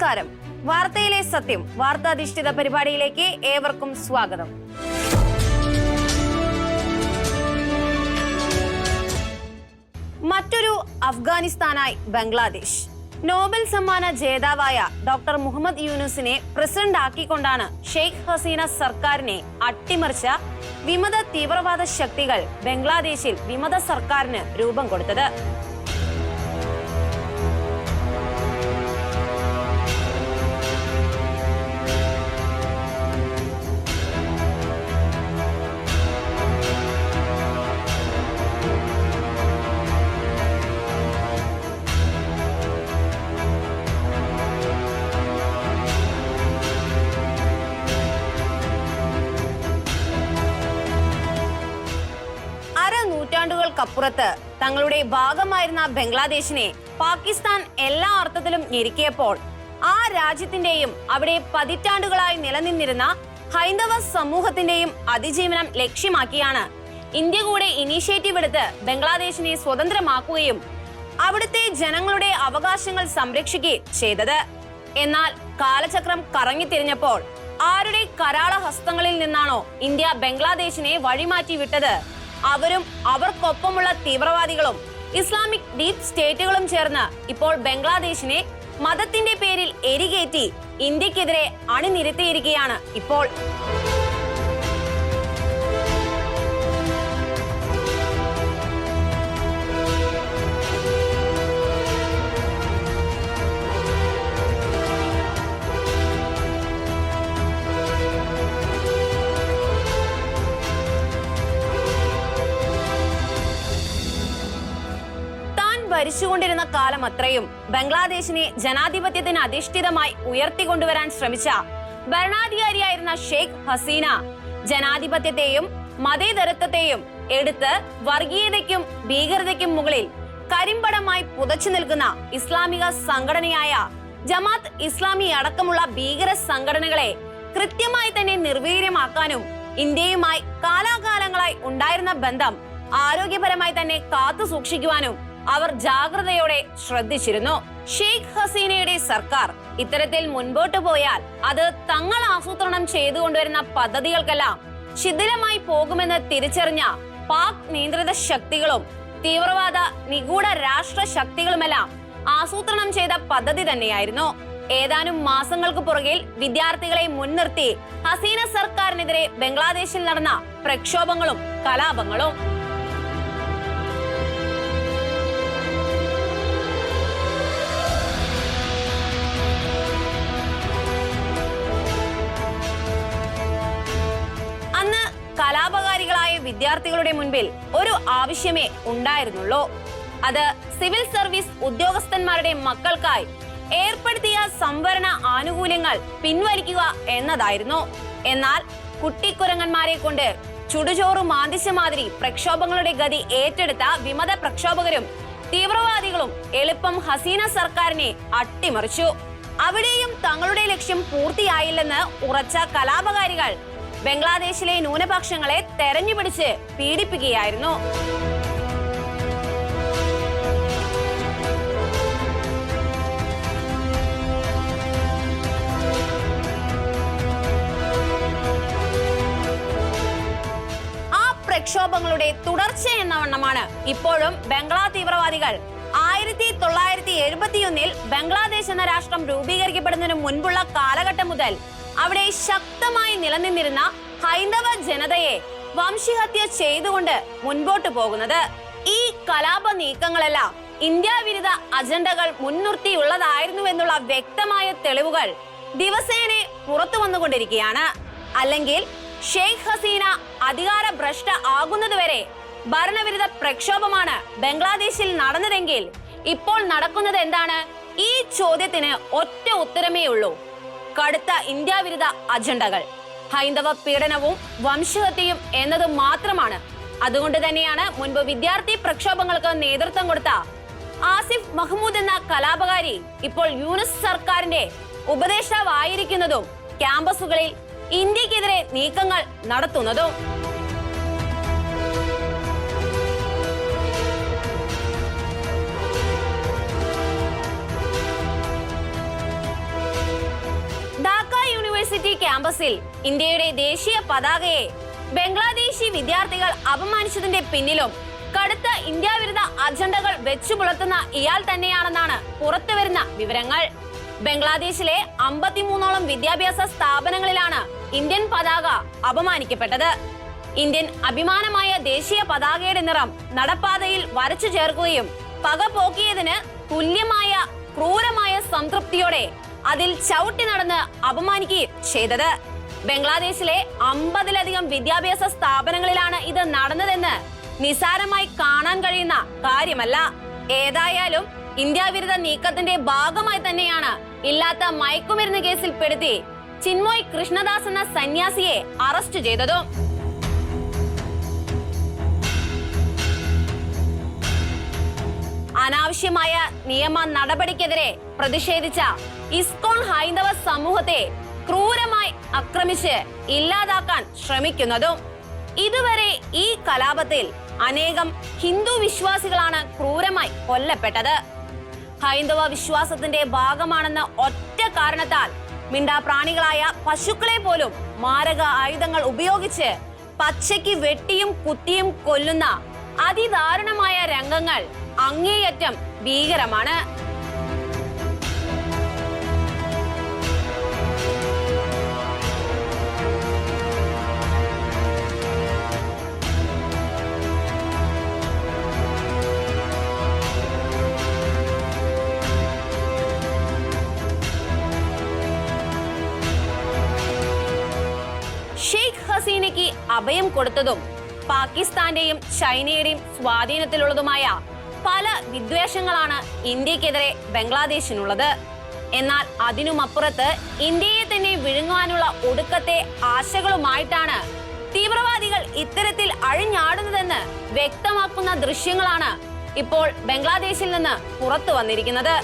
നമസ്കാരം. വാർത്തയിലെ സത്യം. വാർത്താധിഷ്ഠിത പരിപാടിയിലേക്ക് ഏവർക്കും സ്വാഗതം. മറ്റൊരു അഫ്ഗാനിസ്ഥാനായി ബംഗ്ലാദേശ്. നോബൽ സമ്മാന ജേതാവായ ഡോക്ടർ മുഹമ്മദ് യൂനുസിനെ പ്രസിഡന്റ് ആക്കിക്കൊണ്ടാണ് ഷെയ്ഖ് ഹസീന സർക്കാരിനെ അട്ടിമറിച്ച വിമത തീവ്രവാദ ശക്തികൾ ബംഗ്ലാദേശിൽ വിമത സർക്കാരിന് രൂപം കൊടുത്തത്. നൂറ്റാണ്ടുകൾക്കപ്പുറത്ത് തങ്ങളുടെ ഭാഗമായിരുന്ന ബംഗ്ലാദേശിനെ പാകിസ്ഥാൻ എല്ലാ അർത്ഥത്തിലും ഞെരുക്കിയപ്പോൾ ആ രാജ്യത്തിന്റെയും അവിടെ പതിറ്റാണ്ടുകളായി നിലനിന്നിരുന്ന ഹൈന്ദവ സമൂഹത്തിന്റെയും അതിജീവനം ലക്ഷ്യമാക്കിയാണ് ഇന്ത്യ കൂടെ ഇനീഷ്യേറ്റീവ് എടുത്ത് ബംഗ്ലാദേശിനെ സ്വതന്ത്രമാക്കുകയും അവിടുത്തെ ജനങ്ങളുടെ അവകാശങ്ങൾ സംരക്ഷിക്കുകയും ചെയ്തത്. എന്നാൽ കാലചക്രം കറങ്ങിത്തിരിഞ്ഞപ്പോൾ ആരുടെ കരാള ഹസ്തങ്ങളിൽ നിന്നാണോ ഇന്ത്യ ബംഗ്ലാദേശിനെ വഴിമാറ്റി വിട്ടത് അവരും അവർക്കൊപ്പമുള്ള തീവ്രവാദികളും ഇസ്ലാമിക് ഡീപ് സ്റ്റേറ്റുകളും ചേർന്ന് ഇപ്പോൾ ബംഗ്ലാദേശിനെ മതത്തിന്റെ പേരിൽ എരികേറ്റി ഇന്ത്യക്കെതിരെ അണിനിരത്തിയിരിക്കുകയാണ് ഇപ്പോൾ. ഭരിച്ചുകൊണ്ടിരുന്ന കാലം അത്രയും. ബംഗ്ലാദേശിനെ ജനാധിപത്യത്തിന് അധിഷ്ഠിതമായി ഉയർത്തിക്കൊണ്ടുവരാൻ ശ്രമിച്ച ഭരണാധികാരിയായിരുന്ന ഷെയ്ഖ് ഹസീന ജനാധിപത്യത്തെയും മതേതരത്വത്തെയും എടുത്ത് വർഗീയതയ്ക്കും ഭീകരതയ്ക്കും മുകളിൽ കരിമ്പടമായി പുതച്ചു നിൽക്കുന്ന ഇസ്ലാമിക സംഘടനയായ ജമാത്ത് ഇസ്ലാമി അടക്കമുള്ള ഭീകര സംഘടനകളെ കൃത്യമായി തന്നെ നിർവീര്യമാക്കാനും ഇന്ത്യയുമായി കാലാകാലങ്ങളായി ഉണ്ടായിരുന്ന ബന്ധം ആരോഗ്യപരമായി തന്നെ കാത്തു സൂക്ഷിക്കുവാനും അവർ ജാഗ്രതയോടെ ശ്രദ്ധിച്ചിരുന്നു. ഷെയ്ഖ് ഹസീനയുടെ സർക്കാർ ഇത്തരത്തിൽ മുൻപോട്ട് പോയാൽ അത് തങ്ങൾ ആസൂത്രണം ചെയ്തുകൊണ്ടുവരുന്ന പദ്ധതികൾക്കെല്ലാം ശിഥിലമായി പോകുമെന്ന് തിരിച്ചറിഞ്ഞ പാക് നിയന്ത്രിത ശക്തികളും തീവ്രവാദ നിഗൂഢ രാഷ്ട്ര ശക്തികളുമെല്ലാം ആസൂത്രണം ചെയ്ത പദ്ധതി തന്നെയായിരുന്നു. ഏതാനും മാസങ്ങൾക്ക് പുറകിൽ വിദ്യാർത്ഥികളെ മുൻനിർത്തി ഹസീന സർക്കാരിനെതിരെ ബംഗ്ലാദേശിൽ നടന്ന പ്രക്ഷോഭങ്ങളും കലാപങ്ങളും. കലാപകാരികളായ വിദ്യാർത്ഥികളുടെ മുൻപിൽ ഒരു ആവശ്യമേ ഉണ്ടായിരുന്നുള്ളൂ. അത് സിവിൽ സർവീസ് ഉദ്യോഗസ്ഥന്മാരുടെ മക്കൾക്കായി ഏർപ്പെടുത്തിയ സംവരണ ആനുകൂല്യങ്ങൾ പിൻവലിക്കുക എന്നതായിരുന്നു. എന്നാൽ കുട്ടിക്കുരങ്ങന്മാരെ കൊണ്ട് ചുടുചോറ് മാന്തിച്ച മാതിരി പ്രക്ഷോഭങ്ങളുടെ ഗതി ഏറ്റെടുത്ത വിമത പ്രക്ഷോഭകരും തീവ്രവാദികളും എളുപ്പം ഹസീന സർക്കാരിനെ അട്ടിമറിച്ചു. അവിടെയും തങ്ങളുടെ ലക്ഷ്യം പൂർത്തിയായില്ലെന്ന് ഉറച്ച കലാപകാരികൾ ബംഗ്ലാദേശിലെ ന്യൂനപക്ഷങ്ങളെ തെരഞ്ഞുപിടിച്ച് പീഡിപ്പിക്കുകയായിരുന്നു. പ്രക്ഷോഭങ്ങളുടെ തുടർച്ച എന്ന വണ്ണമാണ് ഇപ്പോഴും ബംഗ്ലാ തീവ്രവാദികൾ. ആയിരത്തി തൊള്ളായിരത്തി എഴുപത്തിയൊന്നിൽ ബംഗ്ലാദേശ് എന്ന രാഷ്ട്രം രൂപീകരിക്കപ്പെടുന്നതിന് മുൻപുള്ള കാലഘട്ടം മുതൽ അവിടെ ശക്തമായി നിലനിന്നിരുന്ന ഹൈന്ദവ ജനതയെ വംശഹത്യ ചെയ്തുകൊണ്ട് മുൻപോട്ട് പോകുന്നത്. ഈ കലാപ നീക്കങ്ങളെല്ലാം ഇന്ത്യ വിരുദ്ധ അജണ്ടകൾ മുൻനിർത്തിയുള്ളതായിരുന്നു എന്നുള്ള വ്യക്തമായ തെളിവുകൾ ദിവസേന പുറത്തു വന്നുകൊണ്ടിരിക്കുകയാണ്. അല്ലെങ്കിൽ ഷെയ്ഖ് ഹസീന അധികാര ഭ്രഷ്ട ആകുന്നതുവരെ ഭരണവിരുദ്ധ പ്രക്ഷോഭമാണ് ബംഗ്ലാദേശിൽ നടന്നതെങ്കിൽ ഇപ്പോൾ നടക്കുന്നത് എന്താണ്? ഈ ചോദ്യത്തിന് ഒറ്റ ഉത്തരമേ ഉള്ളൂ. കടുത്ത ഇന്ത്യ വിരുദ്ധ അജണ്ടകൾ. ഹൈന്ദവ പീഡനവും വംശഹത്യയും എന്നത് മാത്രമാണ്. അതുകൊണ്ട് തന്നെയാണ് മുൻപ് വിദ്യാർത്ഥി പ്രക്ഷോഭങ്ങൾക്ക് നേതൃത്വം കൊടുത്ത ആസിഫ് മഹ്മൂദ് എന്ന കലാപകാരി ഇപ്പോൾ യൂനിസ് സർക്കാരിന്റെ ഉപദേഷ്ടാവായിരിക്കുന്നതും ക്യാമ്പസുകളിൽ ഇന്ത്യക്കെതിരെ നീക്കങ്ങൾ നടത്തുന്നതും. ക്യാമ്പസിൽ ഇന്ത്യയുടെ ദേശീയ പതാകയെ ബംഗ്ലാദേശി വിദ്യാർത്ഥികൾ അപമാനിച്ചതിന്റെ പിന്നിലും കടുത്ത ഇന്ത്യ വിരുദ്ധ അജണ്ടകൾ വെച്ചു പുലർത്തുന്ന ഇയാൾ തന്നെയാണെന്നാണ് പുറത്തുവരുന്ന വിവരങ്ങൾ. ബംഗ്ലാദേശിലെ അമ്പത്തിമൂന്നോളം വിദ്യാഭ്യാസ സ്ഥാപനങ്ങളിലാണ് ഇന്ത്യൻ പതാക അപമാനിക്കപ്പെട്ടത്. ഇന്ത്യൻ അഭിമാനമായ ദേശീയ പതാകയുടെ നിറം നടപ്പാതയിൽ വരച്ചു ചേർക്കുകയും പക പോക്കിയതിന് തുല്യമായ ക്രൂരമായ സംതൃപ്തിയോടെ അതിൽ ചവിട്ടി നടന്ന് അപമാനിക്കുകയും ചെയ്തത്. ബംഗ്ലാദേശിലെ അമ്പതിലധികം വിദ്യാഭ്യാസ സ്ഥാപനങ്ങളിലാണ് ഇത് നടന്നതെന്ന് നിസാരമായി കാണാൻ കഴിയുന്ന കാര്യമല്ല. ഏതായാലും ഇന്ത്യ വിരുദ്ധ നീക്കത്തിന്റെ ഭാഗമായി തന്നെയാണ് ഇല്ലാത്ത മയക്കുമരുന്ന് കേസിൽ പെടുത്തി ചിന്മോയ് കൃഷ്ണദാസ് എന്ന സന്യാസിയെ അറസ്റ്റ് ചെയ്തതും. അനാവശ്യമായ നിയമ നടപടിക്കെതിരെ പ്രതിഷേധിച്ച ഇസ്കോൺ ഹൈന്ദവ സമൂഹത്തെ ക്രൂരമായി ആക്രമിച്ച് ഇല്ലാതാക്കാൻ ശ്രമിക്കുന്നതും. ഇതുവരെ ഈ കലാപത്തിൽ അനേകം ഹിന്ദു വിശ്വാസികളാണ് ക്രൂരമായി കൊല്ലപ്പെട്ടത്. ഹൈന്ദവ വിശ്വാസത്തിന്റെ ഭാഗമാണെന്ന ഒറ്റ കാരണത്താൽ മിണ്ടാപ്രാണികളായ പശുക്കളെ പോലും മാരക ആയുധങ്ങൾ ഉപയോഗിച്ച് പച്ചയ്ക്ക് വെട്ടിയും കുത്തിയും കൊല്ലുന്ന അതിദാരുണമായ രംഗങ്ങൾ അങ്ങേയറ്റം ഭീകരമാണ്. അഭയം കൊടുത്തതും പാകിസ്ഥാന്റെയും ചൈനയുടെയും സ്വാധീനത്തിലുള്ളതുമായ പല വിദ്വേഷങ്ങളാണ് ഇന്ത്യക്കെതിരെ ബംഗ്ലാദേശിനുള്ളത്. എന്നാൽ അതിനുമപ്പുറത്ത് ഇന്ത്യയെ തന്നെ വിഴുങ്ങുവാനുള്ള ഒടുക്കത്തെ ആശകളുമായിട്ടാണ് തീവ്രവാദികൾ ഇത്തരത്തിൽ അഴിഞ്ഞാടുന്നതെന്ന് വ്യക്തമാക്കുന്ന ദൃശ്യങ്ങളാണ് ഇപ്പോൾ ബംഗ്ലാദേശിൽ നിന്ന് പുറത്തു വന്നിരിക്കുന്നത്.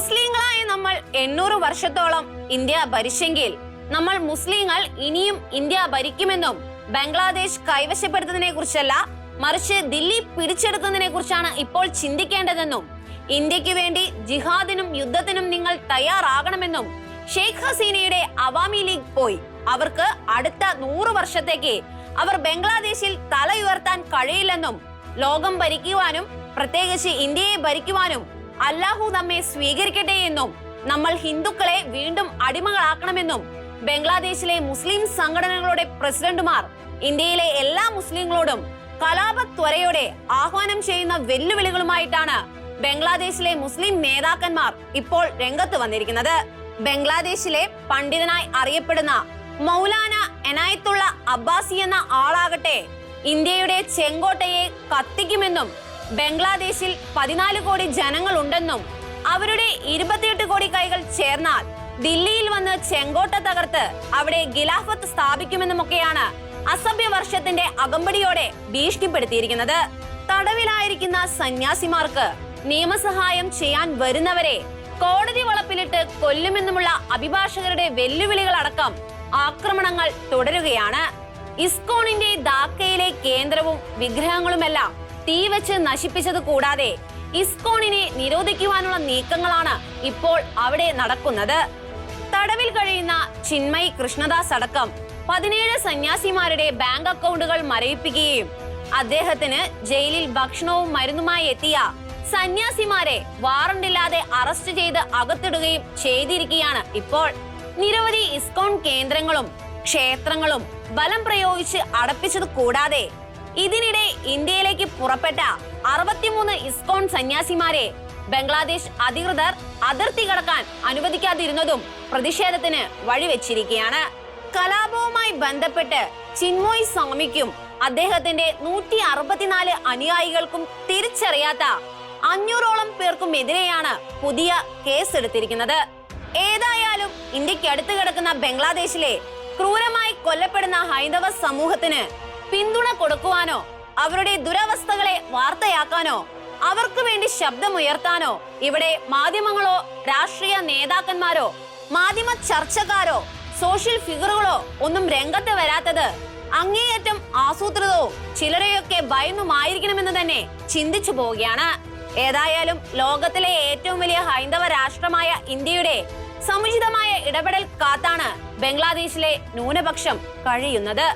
മുസ്ലിങ്ങളായ നമ്മൾ എണ്ണൂറ് വർഷത്തോളം ഇന്ത്യ ഭരിച്ചെങ്കിൽ നമ്മൾ മുസ്ലിങ്ങൾ ഇനിയും ഇന്ത്യ ഭരിക്കുമെന്നും ബംഗ്ലാദേശ് കൈവശപ്പെടുത്തുന്നതിനെ കുറിച്ചല്ല മറിച്ച് ദില്ലി പിടിച്ചെടുത്തതിനെ കുറിച്ചാണ് ഇപ്പോൾ ചിന്തിക്കേണ്ടതെന്നും ഇന്ത്യയ്ക്ക് വേണ്ടി ജിഹാദിനും യുദ്ധത്തിനും നിങ്ങൾ തയ്യാറാകണമെന്നും ഷെയ്ഖ് ഹസീനയുടെ അവാമി ലീഗ് പോയി. അവർക്ക് അടുത്ത നൂറ് വർഷത്തേക്ക് അവർ ബംഗ്ലാദേശിൽ തല ഉയർത്താൻ കഴിയില്ലെന്നും ലോകം ഭരിക്കുവാനും പ്രത്യേകിച്ച് ഇന്ത്യയെ ഭരിക്കുവാനും അല്ലാഹു നമ്മെ സ്വീകരിക്കട്ടെ എന്നും നമ്മൾ ഹിന്ദുക്കളെ വീണ്ടും അടിമകളാക്കണമെന്നും ബംഗ്ലാദേശിലെ മുസ്ലിം സംഘടനകളുടെ പ്രസിഡന്റുമാർ ഇന്ത്യയിലെ എല്ലാ മുസ്ലിങ്ങളോടും കലാപത്വരയോടെ ആഹ്വാനം ചെയ്യുന്ന വെല്ലുവിളികളുമായിട്ടാണ് ബംഗ്ലാദേശിലെ മുസ്ലിം നേതാക്കന്മാർ ഇപ്പോൾ രംഗത്ത് വന്നിരിക്കുന്നത്. ബംഗ്ലാദേശിലെ പണ്ഡിതനായി അറിയപ്പെടുന്ന മൗലാന എനായത്തുള്ള അബ്ബാസി എന്ന ആളാകട്ടെ ഇന്ത്യയുടെ ചെങ്കോട്ടയെ കത്തിക്കുമെന്നും ബംഗ്ലാദേശിൽ പതിനാല് കോടി ജനങ്ങൾ ഉണ്ടെന്നും അവരുടെ ഇരുപത്തിയെട്ട് കോടി കൈകൾ ചേർന്നാൽ ദില്ലിയിൽ വന്ന് ചെങ്കോട്ട തകർത്ത് അവിടെ ഗിലാഫത്ത് സ്ഥാപിക്കുമെന്നുമൊക്കെയാണ് അസഭ്യ വർഷത്തിന്റെ അകമ്പടിയോടെ ഭീഷണിപ്പെടുത്തിയിരിക്കുന്നത്. തടവിലായിരിക്കുന്ന സന്യാസിമാർക്ക് നിയമസഹായം ചെയ്യാൻ വരുന്നവരെ കോടതി വളപ്പിലിട്ട് കൊല്ലുമെന്നുമുള്ള അഭിഭാഷകരുടെ വെല്ലുവിളികൾ അടക്കം ആക്രമണങ്ങൾ തുടരുകയാണ്. ഇസ്കോണിന്റെ ധാക്കയിലെ കേന്ദ്രവും വിഗ്രഹങ്ങളുമെല്ലാം തീവച്ച് നശിപ്പിച്ചത് കൂടാതെ ഇസ്കോണിനെ നിരോധിക്കുവാനുള്ള നീക്കങ്ങളാണ് ഇപ്പോൾ അവിടെ നടക്കുന്നത്. തടവിൽ കഴിയുന്ന ചിന്മയ് കൃഷ്ണദാസ് അടക്കം പതിനേഴ് സന്യാസിമാരുടെ ബാങ്ക് അക്കൗണ്ടുകൾ മരയിപ്പിക്കുകയും അദ്ദേഹത്തിന് ജയിലിൽ ഭക്ഷണവും മരുന്നുമായി എത്തിയ സന്യാസിമാരെ വാറണ്ടില്ലാതെ അറസ്റ്റ് ചെയ്ത് അകത്തിടുകയും ചെയ്തിരിക്കുകയാണ് ഇപ്പോൾ. നിരവധി ഇസ്കോൺ കേന്ദ്രങ്ങളും ക്ഷേത്രങ്ങളും ബലം പ്രയോഗിച്ച് അടപ്പിച്ചത് കൂടാതെ ഇതിനിടെ ഇന്ത്യയിലേക്ക് പുറപ്പെട്ട അറുപത്തിമൂന്ന് ഇസ്കോൺ സന്യാസിമാരെ ബംഗ്ലാദേശ് അധികൃതർ അതിർത്തി കടക്കാൻ അനുവദിക്കാതിരുന്നതും പ്രതിഷേധത്തിന് വഴിവെച്ചിരിക്കുകയാണ്. കലാപവുമായി ബന്ധപ്പെട്ട് ചിന്മോയ് സ്വാമിക്കും അദ്ദേഹത്തിന്റെ നൂറ്റി അറുപത്തിനാല് അനുയായികൾക്കും തിരിച്ചറിയാത്ത അഞ്ഞൂറോളം പേർക്കും എതിരെയാണ് പുതിയ കേസ് എടുത്തിരിക്കുന്നത് ഏതായാലും ഇന്ത്യയ്ക്ക് അടുത്ത് കിടക്കുന്ന ബംഗ്ലാദേശിലെ ക്രൂരമായി കൊല്ലപ്പെടുന്ന ഹൈന്ദവ സമൂഹത്തിന് പിന്തുണ കൊടുക്കുവാനോ അവരുടെ ദുരവസ്ഥകളെ വാർത്തയാക്കാനോ അവർക്ക് വേണ്ടി ശബ്ദമുയർത്താനോ ഇവിടെ മാധ്യമങ്ങളോ രാഷ്ട്രീയ നേതാക്കന്മാരോ മാധ്യമ ചർച്ചക്കാരോ സോഷ്യൽ ഫിഗറുകളോ ഒന്നും രംഗത്ത് വരാത്തത് അങ്ങേയറ്റം ആസൂത്രിതവും ചിലരെയൊക്കെ ഭയന്നുമായിരിക്കണമെന്ന് തന്നെ ചിന്തിച്ചു പോവുകയാണ്. ഏതായാലും ലോകത്തിലെ ഏറ്റവും വലിയ ഹൈന്ദവ രാഷ്ട്രമായ ഇന്ത്യയുടെ സമുചിതമായ ഇടപെടൽ കാത്താണ് ബംഗ്ലാദേശിലെ ന്യൂനപക്ഷം കഴിയുന്നത്.